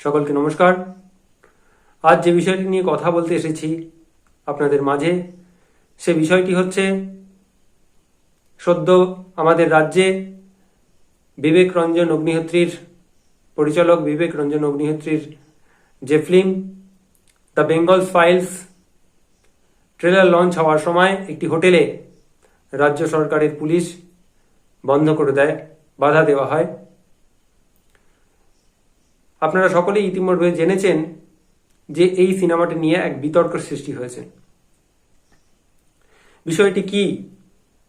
সকলকে নমস্কার। আজ যে বিষয়টি নিয়ে কথা বলতে এসেছি আপনাদের মাঝে, সে বিষয়টি হচ্ছে, সদ্য আমাদের রাজ্যে বিবেক রঞ্জন অগ্নিহোত্রীর পরিচালক বিবেক রঞ্জন অগ্নিহোত্রীর যে film the Bengal files trailer launch হওয়ার সময় একটি হোটেলে রাজ্য সরকারের পুলিশ বন্ধ করে দেয়, বাধা দেওয়া হয়। আপনারা সকলেই ইতিমধ্যে জেনেছেন যে এই সিনেমাটি নিয়ে এক বিতর্ক সৃষ্টি হয়েছে। বিষয়টি কি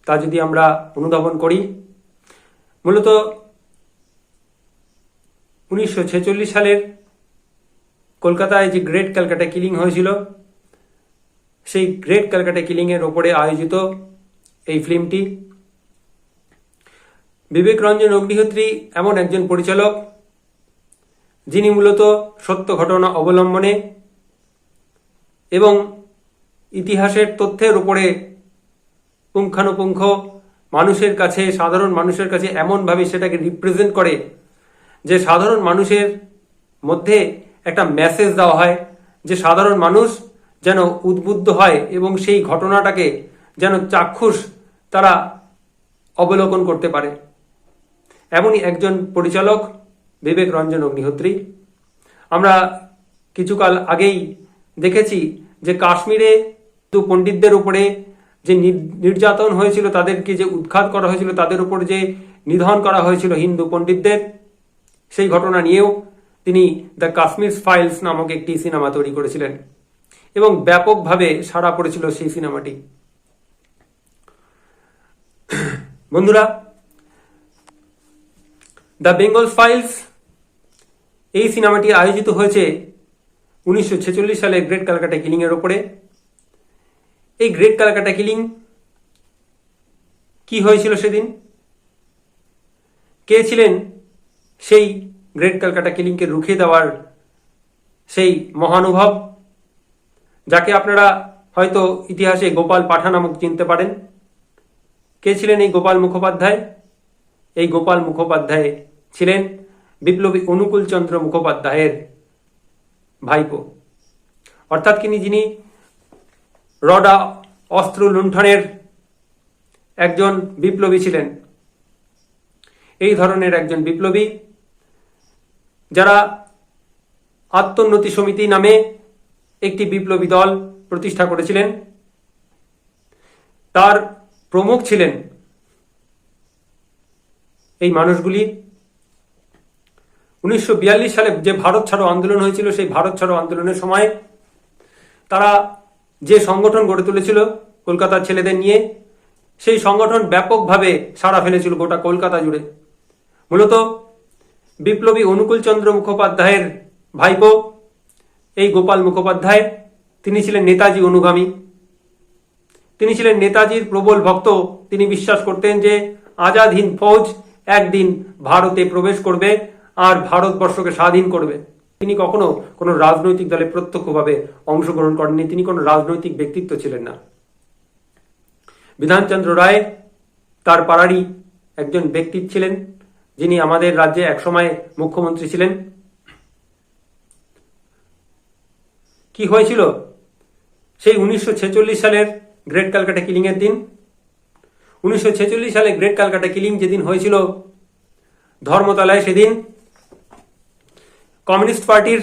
তা যদি আমরা অনুধাবন করি, মূলত উনিশশো ছেচল্লিশ সালের কলকাতায় যে গ্রেট ক্যালকাটা কিলিং হয়েছিল, সেই গ্রেট ক্যালকাটা কিলিংয়ের ওপরে আয়োজিত এই ফিল্মটি। বিবেক রঞ্জন অগ্নিহোত্রী এমন একজন পরিচালক যিনি মূলত সত্য ঘটনা অবলম্বনে এবং ইতিহাসের তথ্যের উপরে পুঙ্খানুপুঙ্খ মানুষের কাছে, সাধারণ মানুষের কাছে এমনভাবে সেটাকে রিপ্রেজেন্ট করে যে সাধারণ মানুষের মধ্যে একটা মেসেজ দেওয়া হয় যে সাধারণ মানুষ যেন উদ্বুদ্ধ হয় এবং সেই ঘটনাটাকে যেন চাক্ষুষ তারা অবলোকন করতে পারে। এমনই একজন পরিচালক বিবেক রঞ্জন অগ্নিহোত্রী। আমরা কিছুকাল আগেই দেখেছি যে কাশ্মীরে হিন্দু পণ্ডিতদের উপরে যে নির- নির্যাতন হয়েছিল, তাদেরকে যে উৎখাত করা হয়েছিল, তাদের উপর যে নিধন করা হয়েছিল হিন্দু পণ্ডিতদের, সেই ঘটনা নিয়েও তিনি দ্য কাশ্মীর ফাইলস নামক একটি সিনেমা তৈরি করেছিলেন এবং ব্যাপকভাবে সাড়া পড়েছিল সেই সিনেমাটি। বন্ধুরা দ্য বেঙ্গল ফাইলস, এই সিনেমাটি আয়োজিত হয়েছে উনিশশো ছেচল্লিশ সালে গ্রেট ক্যালকাটা কিলিং এর ওপরে। এই গ্রেট ক্যালকাটা কিলিং কি হয়েছিল সেদিন? কে ছিলেন সেই গ্রেট ক্যালকাটা কিলিংকে রুখে দেওয়ার সেই মহানুভব, যাকে আপনারা হয়তো ইতিহাসে গোপাল পাঠা নামক চিনতে পারেন? কে ছিলেন এই গোপাল মুখোপাধ্যায়? এই গোপাল মুখোপাধ্যায় ছিলেন বিপ্লবী অনুকূল চন্দ্র মুখোপাধ্যায়ের ভাইপো। অর্থাৎ তিনি, যিনি রডা অস্ত্র লুণ্ঠনের একজন বিপ্লবী ছিলেন। এই ধরনের একজন বিপ্লবী যারা আত্মোন্নতি সমিতি নামে একটি বিপ্লবী দল প্রতিষ্ঠা করেছিলেন। তার প্রমুখ ছিলেন এই মানুষগুলি। উনিশশো বিয়াল্লিশ সালে যে ভারত ছাড়ো আন্দোলন হয়েছিল, সেই ভারত ছাড়ো আন্দোলনের সময় তারা যে সংগঠন গড়ে তুলেছিল কলকাতার ছেলেদের নিয়ে, সেই সংগঠন ব্যাপকভাবে সাড়া ফেলেছিল গোটা কলকাতা জুড়ে। মূলত বিপ্লবী অনুকূল চন্দ্র মুখোপাধ্যায়ের ভাইপো, এই গোপাল মুখোপাধ্যায়, তিনি ছিলেন নেতাজি অনুগামী। তিনি ছিলেন নেতাজির প্রবল ভক্ত। তিনি বিশ্বাস করতেন যে আজাদ হিন্দ ফৌজ একদিন ভারতে প্রবেশ করবে আর ভারতবর্ষকে স্বাধীন করবে। তিনি কখনো কোনো রাজনৈতিক দলে প্রত্যক্ষভাবে অংশগ্রহণ করেননি। তিনি কোনো রাজনৈতিক ব্যক্তিত্ব ছিলেন না। বিধানচন্দ্র রায় তার পাড়ারই একজন ব্যক্তি ছিলেন, যিনি আমাদের রাজ্যে একসময় মুখ্যমন্ত্রী ছিলেন। কি হয়েছিল? সেই উনিশশো ছেচল্লিশ সালের গ্রেট ক্যালকাটা কিলিং এর দিন। উনিশশো ছেচল্লিশ সালে গ্রেট ক্যালকাটা কিলিং যেদিন হয়েছিল, ধর্মতলায় সেদিন কমিউনিস্ট পার্টির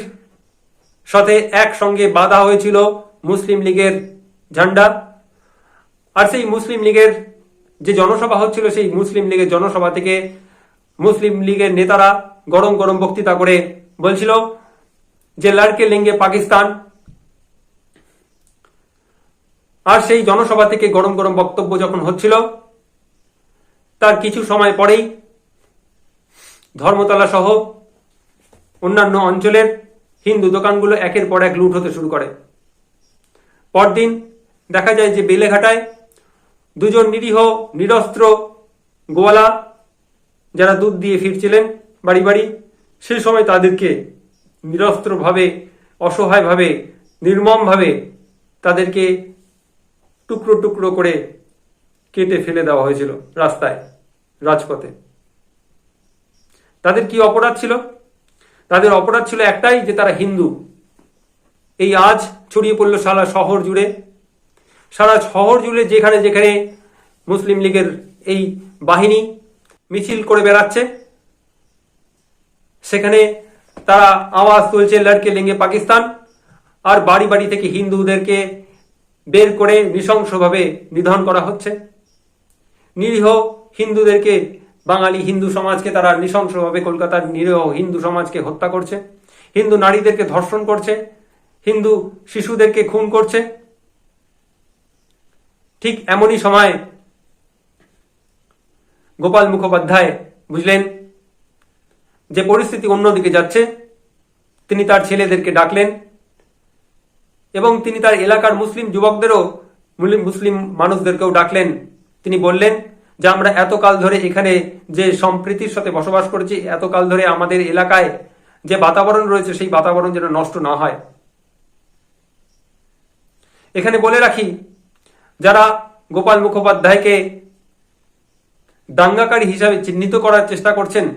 সাথে একসঙ্গে বাধা হয়েছিল মুসলিম লীগের ঝান্ডা। আর সেই মুসলিম লীগের যে জনসভা হচ্ছিল, সেই মুসলিম লীগের জনসভা থেকে মুসলিম লীগের নেতারা গরম গরম বক্তৃতা করে বলছিল যে, লড়কে লিঙ্গে পাকিস্তান। আর সেই জনসভা থেকে গরম গরম বক্তব্য যখন হচ্ছিল, তার কিছু সময় পরেই ধর্মতলা সহ অন্যান্য অঞ্চলের হিন্দু দোকানগুলো একের পর এক লুট হতে শুরু করে। পরদিন দেখা যায় যে বেলেঘাটায় দুজন নিরীহ, নিরস্ত্র গোয়ালা যারা দুধ দিয়ে ফিরছিলেন বাড়ি বাড়ি, সেই সময় তাদেরকে নিরস্ত্রভাবে, অসহায়ভাবে, নির্মমভাবে তাদেরকে টুকরো টুকরো করে কেটে ফেলে দেওয়া হয়েছিল রাস্তায়, রাজপথে। তাদের কি অপরাধ ছিল? তাদের অপরাধ ছিল একটাই, যে তারা হিন্দু। এই আজ ছড়িয়ে পড়ল সারা শহর জুড়ে। সারা শহর জুড়ে যেখানে যেখানে মুসলিম লীগের এই বাহিনী মিছিল করে বেড়াচ্ছে, সেখানে তারা আওয়াজ তুলছে, লড়কে লেঙ্গে পাকিস্তান। আর বাড়ি বাড়ি থেকে হিন্দুদেরকে বের করে নৃশংসভাবে নিধন করা হচ্ছে। নিরীহ হিন্দুদেরকে বাঙালি হিন্দু সমাজকে তারা নৃশংসভাবে কলকাতার নিরীহ হিন্দু সমাজকে হত্যা করছে, হিন্দু নারীদেরকে ধর্ষণ করছে, হিন্দু শিশুদেরকে খুন করছে। ঠিক এমনই সময় গোপাল মুখোপাধ্যায় বুঝলেন যে পরিস্থিতি অন্যদিকে যাচ্ছে। তিনি তার ছেলেদেরকে ডাকলেন এবং তিনি তার এলাকার মুসলিম যুবকদেরও মুসলিম মানুষদেরকেও ডাকলেন। তিনি বললেন যে আমরা এতকাল ধরে এখানে যে সম্প্রীতির সাথে বসবাস করছি, এতকাল ধরে আমাদের এলাকায় যে বাতাবরণ রয়েছে, সেই বাতাবরণ যেন নষ্ট না হয়। এখানে বলে রাখি, যারা গোপাল মুখোপাধ্যায়কে দাঙ্গাকারী হিসাবে চিহ্নিত করার চেষ্টা করছেন,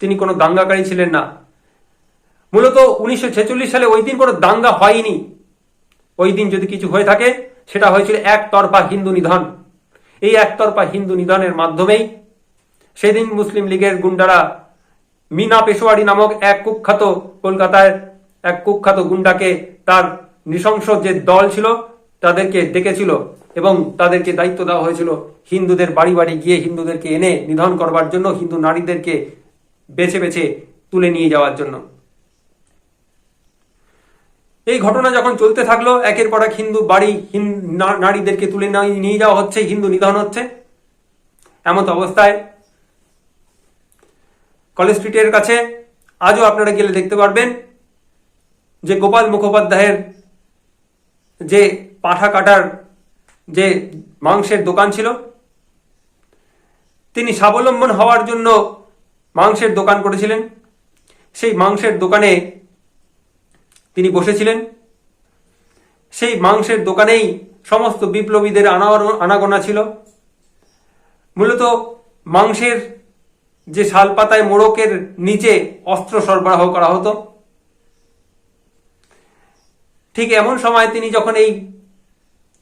তিনি কোনো দাঙ্গাকারী ছিলেন না। মূলত উনিশশো ছেচল্লিশ সালে ওই দিন কোনো দাঙ্গা হয়নি। ওই দিন যদি কিছু হয়ে থাকে, সেটা হয়েছিল একতরফা হিন্দু নিধন। এই একতরফা হিন্দু নিধনের মাধ্যমেই সেদিন মুসলিম লীগের গুন্ডারা মিনা পেশোয়ারি নামক এক কুখ্যাত কলকাতায় এক কুখ্যাত গুন্ডাকে তার নৃশংস যে দল ছিল তাদেরকে ডেকেছিল এবং তাদেরকে দায়িত্ব দেওয়া হয়েছিল হিন্দুদের বাড়ি বাড়ি গিয়ে হিন্দুদেরকে এনে নিধন করবার জন্য, হিন্দু নারীদেরকে বেছে বেছে তুলে নিয়ে যাওয়ার জন্য। এই ঘটনা যখন চলতে থাকল, একের পর এক হিন্দু বাড়ি নারীদেরকে তুলে নিয়ে- যাওয়া হচ্ছে, হিন্দু নিধন হচ্ছে। এমন অবস্থায় কলেজ স্ট্রিটের কাছে আজও আপনারা গেলে দেখতে পারবেন যে গোপাল মুখোপাধ্যায়ের যে পাঠা কাটার যে মাংসের দোকান ছিল, তিনি স্বাবলম্বন হওয়ার জন্য মাংসের দোকান করেছিলেন। সেই মাংসের দোকানে তিনি বসেছিলেন। সেই মাংসের দোকানেই সমস্ত বিপ্লবীদের আনা- আনাগোনা ছিল। মূলত মাংসের যে শালপাতায় মোড়কের নিচে অস্ত্র সরবরাহ করা হতো। ঠিক এমন সময় তিনি যখন এই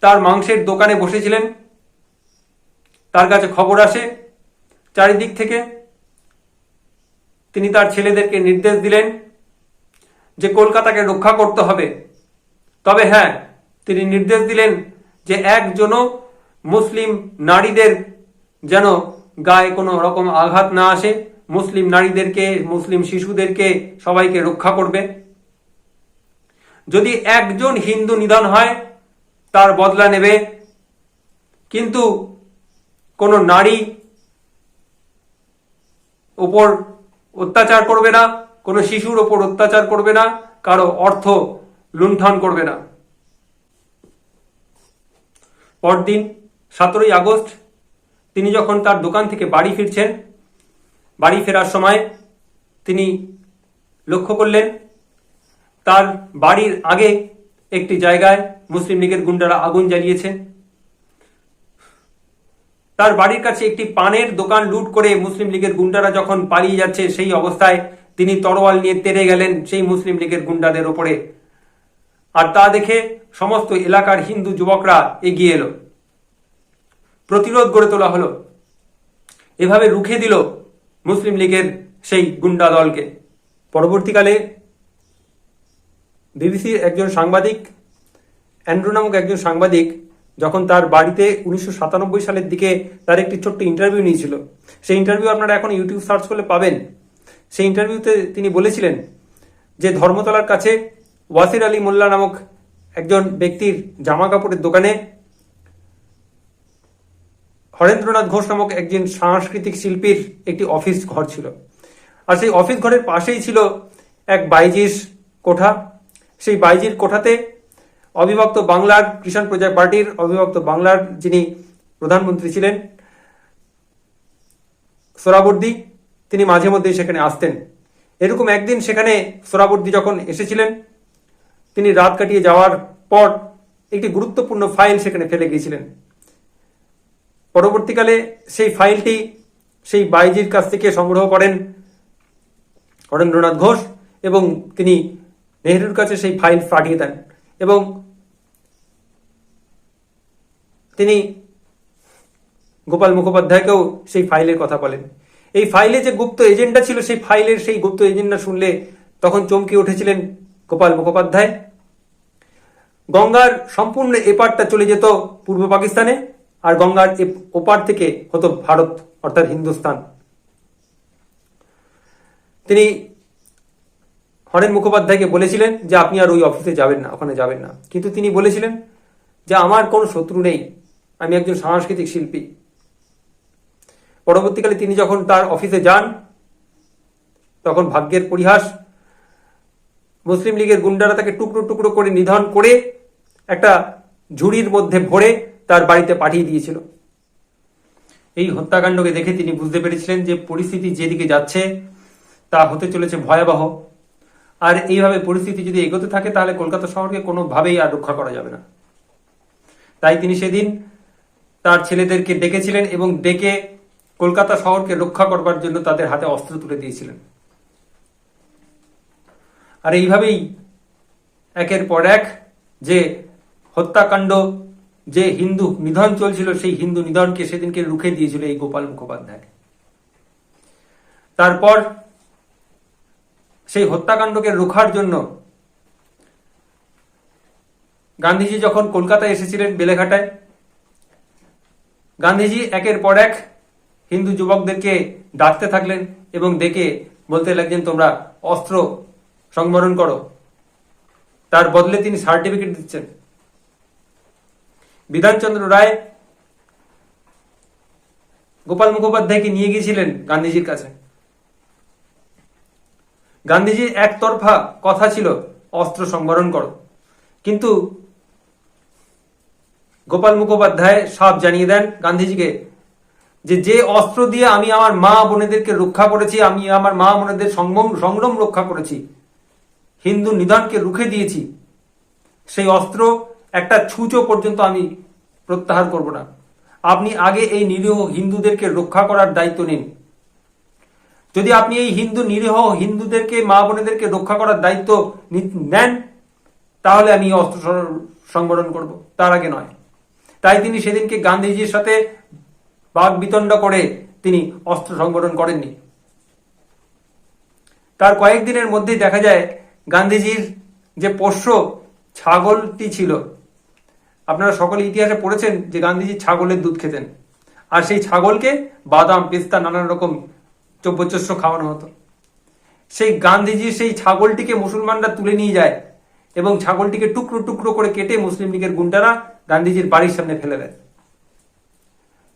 তার মাংসের দোকানে বসেছিলেন, তার কাছে খবর আসে চারিদিক থেকে। তিনি তার ছেলেদেরকে নির্দেশ দিলেন যে কলকাতাকে রক্ষা করতে হবে। তবে হ্যাঁ তিনি নির্দেশ দিলেন যে একজনও মুসলিম নারীদের যেন গায়ে কোনো রকম আঘাত না আসে। মুসলিম নারীদেরকে, মুসলিম শিশুদেরকে সবাইকে রক্ষা করবে। যদি একজন হিন্দু নিধন হয়, তার বদলা নেবে। কিন্তু কোনো নারী উপর অত্যাচার করবে না। কোনো শিশুর ওপর অত্যাচার করবে না, কারও অর্থ লুণ্ঠন করবে না। পরদিন সতেরোই আগস্ট তিনি যখন তার দোকান থেকে বাড়ি ফিরছেন, বাড়ি ফেরার সময় তিনি লক্ষ্য করলেন, তার বাড়ির আগে একটি জায়গায় মুসলিম লীগের গুন্ডারা আগুন জ্বালিয়েছে। তার বাড়ির কাছে একটি পানের দোকান লুট করে মুসলিম লীগের গুন্ডারা যখন পালিয়ে যাচ্ছে সেই অবস্থায় তিনি তরোয়াল নিয়ে তেড়ে গেলেন সেই মুসলিম লীগের গুন্ডাদের ওপরে। আর তা দেখে সমস্ত এলাকার হিন্দু যুবকরা এগিয়ে এলো। প্রতিরোধ গড়ে তোলা হলো। এভাবে রুখে দিল মুসলিম লীগের সেই গুন্ডা দলকে। পরবর্তীকালে বিবিসির একজন সাংবাদিক, অ্যান্ড্রু নামক একজন সাংবাদিক, যখন তার বাড়িতে উনিশশো সাতানব্বই সালের দিকে তার একটি ছোট্ট ইন্টারভিউ নিয়েছিল। সেই ইন্টারভিউ আপনারা এখন ইউটিউব সার্চ করলে পাবেন। সেই ইন্টারভিউতে তিনি বলেছিলেন যে ধর্মতলার কাছে ওয়াসির আলী মোল্লা নামক একজন ব্যক্তির জামা কাপড়ের দোকানে হরেন্দ্রনাথ ঘোষ নামক একজন সাংস্কৃতিক শিল্পীর একটি অফিস ঘর ছিল। আর সেই অফিস ঘরের পাশেই ছিল এক বাইজির কোঠা। সেই বাইজির কোঠাতে অবিভক্ত বাংলার কিষাণ প্রজা পার্টির অবিভক্ত বাংলার যিনি প্রধানমন্ত্রী ছিলেন, সোরাবর্দি তিনি মাঝে মধ্যেই সেখানে আসতেন। এরকম একদিন সেখানে সোরাবর্দি যখন এসেছিলেন, তিনি রাত কাটিয়ে যাওয়ার পর একটি গুরুত্বপূর্ণ ফাইল সেখানে ফেলে গিয়েছিলেন। পরবর্তীকালে সেই ফাইলটি সেই বাইজির কাছ থেকে সংগ্রহ করেন অরেন্দ্রনাথ ঘোষ এবং তিনি নেহরুর কাছে সেই ফাইল পাঠিয়ে দেন এবং তিনি গোপাল মুখোপাধ্যায়কেও সেই ফাইলের কথা বলেন। এই ফাইলে যে গুপ্ত এজেন্ডা ছিল, সেই ফাইলের সেই গুপ্ত এজেন্ডা শুনলে তখন চমকে উঠেছিলেন গোপাল মুখোপাধ্যায়। গঙ্গার সম্পূর্ণ এপারটা চলে যেত পূর্ব পাকিস্তানে, আর গঙ্গার ওপার থেকে হতো ভারত, অর্থাৎ হিন্দুস্তান। তিনি হরেন মুখোপাধ্যায়কে বলেছিলেন যে, আপনি আর ওই অফিসে যাবেন না, ওখানে যাবেন না। কিন্তু তিনি বলেছিলেন যে, আমার কোনো শত্রু নেই। আমি একজন সাংস্কৃতিক শিল্পী। পরবর্তীকালে তিনি যখন তার অফিসে যান, তখন ভাগ্যের পরিহাস, মুসলিম লীগের গুন্ডারা তাকে টুকরো টুকরো করে নিধন করে একটা ঝুড়ির মধ্যে ভরে তার বাড়িতে পাঠিয়ে দিয়েছিল। এই হত্যাকাণ্ডকে দেখে তিনি বুঝতে পেরেছিলেন যে পরিস্থিতি যেদিকে যাচ্ছে, তা হতে চলেছে ভয়াবহ। আর এইভাবে পরিস্থিতি যদি এগোতে থাকে, তাহলে কলকাতা শহরকে কোনোভাবেই আর রক্ষা করা যাবে না। তাই তিনি সেদিন তার ছেলেদেরকে ডেকেছিলেন এবং ডেকে কলকাতা শহরকে রক্ষা করবার জন্য তাদের হাতে অস্ত্র তুলে দিয়েছিলেন। আর এইভাবেই একের পর এক যে হত্যাকাণ্ড, যে হিন্দু নিধন চলছিল, সেই হিন্দু নিধনকে সেদিনকে রুখে দিয়েছিল এই গোপাল মুখোপাধ্যায়। তারপর সেই হত্যাকাণ্ডকে রোখার জন্য গান্ধীজি যখন কলকাতায় এসেছিলেন বেলেঘাটায়, গান্ধীজি একের পর এক হিন্দু যুবকদেরকে ডাকতে থাকলেন এবং ডেকে বলতে লাগলেন, তোমরা অস্ত্র সংবরণ করো। তার বদলে তিনি সার্টিফিকেট দিচ্ছেন। বিধানচন্দ্র রায় গোপাল মুখোপাধ্যায়কে নিয়ে গিয়েছিলেন গান্ধীজির কাছে। গান্ধীজির একতরফা কথা ছিল, অস্ত্র সংবরণ করো। কিন্তু গোপাল মুখোপাধ্যায় সাপ জানিয়ে দেন গান্ধীজিকে যে যে অস্ত্র দিয়ে আমি আমার মা বোনেদেরকে রক্ষা করেছি, আমি আমার মা বোনেদের সংগ্রাম সংগ্রাম রক্ষা করেছি, হিন্দু নিধনকে রুখে দিয়েছি, সেই অস্ত্র একটা ছুঁচো পর্যন্ত আমি প্রত্যাহার করব না। আপনি আগে এই নিরীহ হিন্দুদেরকে রক্ষা করার দায়িত্ব নিন। যদি আপনি এই হিন্দু নিরীহ হিন্দুদেরকে, মা বোনেদেরকে রক্ষা করার দায়িত্ব নেন, তাহলে আমি অস্ত্র সংবরণ করব। তার আগে নয়। তাই তিনি সেদিনকে গান্ধীজির সাথে বাক বিতণ্ড করে তিনি অস্ত্র সংগঠন করেননি। তার কয়েকদিনের মধ্যেই দেখা যায় গান্ধীজির যে পোষ্য ছাগলটি ছিল, আপনারা সকলে ইতিহাসে পড়েছেন যে গান্ধীজি ছাগলের দুধ খেতেন। আর সেই ছাগলকে বাদাম, পেস্তা, নানান রকম চব্যচস্য খাওয়ানো হতো। সেই গান্ধীজি সেই ছাগলটিকে মুসলমানরা তুলে নিয়ে যায় এবং ছাগলটিকে টুকরো টুকরো করে কেটে মুসলিম লীগের গুন্ডারা গান্ধীজির বাড়ির সামনে ফেলে দেয়।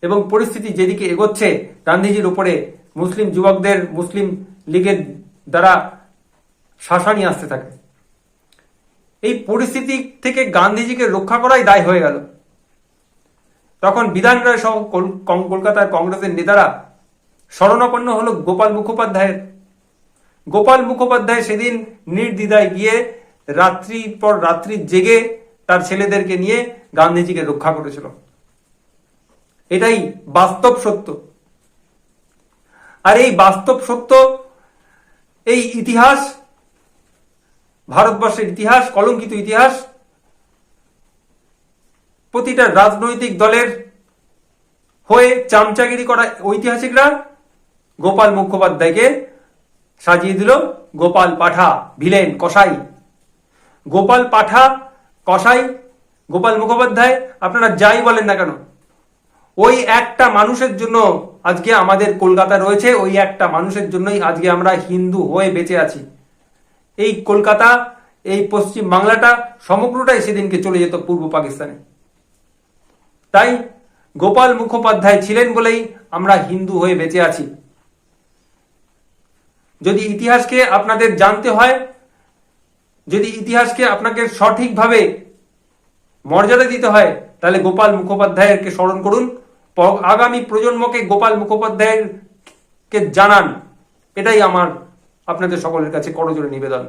এবং পরিস্থিতি যেদিকে এগোচ্ছে, গান্ধীজির উপরে মুসলিম যুবকদের মুসলিম লীগের দ্বারা শাসানি আসতে থাকে। এই পরিস্থিতি থেকে গান্ধীজিকে রক্ষা করাই দায় হয়ে গেল। তখন বিধান রায় সহ কলকাতার কংগ্রেসের নেতারা শরণাপন্ন হলো গোপাল মুখোপাধ্যায়ের। গোপাল মুখোপাধ্যায় সেদিন নির্দ্বিধায় গিয়ে রাত্রি পর রাত্রি জেগে তার ছেলেদেরকে নিয়ে গান্ধীজিকে রক্ষা করেছিল। এটাই বাস্তব সত্য। আর এই বাস্তব সত্য, এই ইতিহাস, ভারতবর্ষের ইতিহাস, কলঙ্কিত ইতিহাস, প্রতিটা রাজনৈতিক দলের হয়ে চামচাগিরি করা ঐতিহাসিকরা গোপাল মুখোপাধ্যায়কে সাজিয়ে দিল গোপাল পাঠা, ভিলেন কসাই। গোপাল পাঠা, কসাই, গোপাল মুখোপাধ্যায়, আপনারা যাই বলেন না কেন ওই একটা মানুষের জন্য আজকে আমাদের কলকাতা রয়েছে, ওই একটা মানুষের জন্যই আজকে আমরা হিন্দু হয়ে বেঁচে আছি। এই কলকাতা, এই পশ্চিম বাংলাটা সমগ্রটাই সেদিনকে চলে যেত পূর্ব পাকিস্তানে। তাই গোপাল মুখোপাধ্যায় ছিলেন বলেই আমরা হিন্দু হয়ে বেঁচে আছি। যদি ইতিহাসকে আপনাদের জানতে হয়, যদি ইতিহাসকে আপনাকে সঠিকভাবে মর্যাদা দিতে হয় তাহলে গোপাল মুখোপাধ্যায়কে স্মরণ করুন। আগামী প্রজন্মকে গোপাল মুখোপাধ্যায়ের কে জানান। এটাই আমার আপনাদের সকলের কাছে করজোড়ে নিবেদন।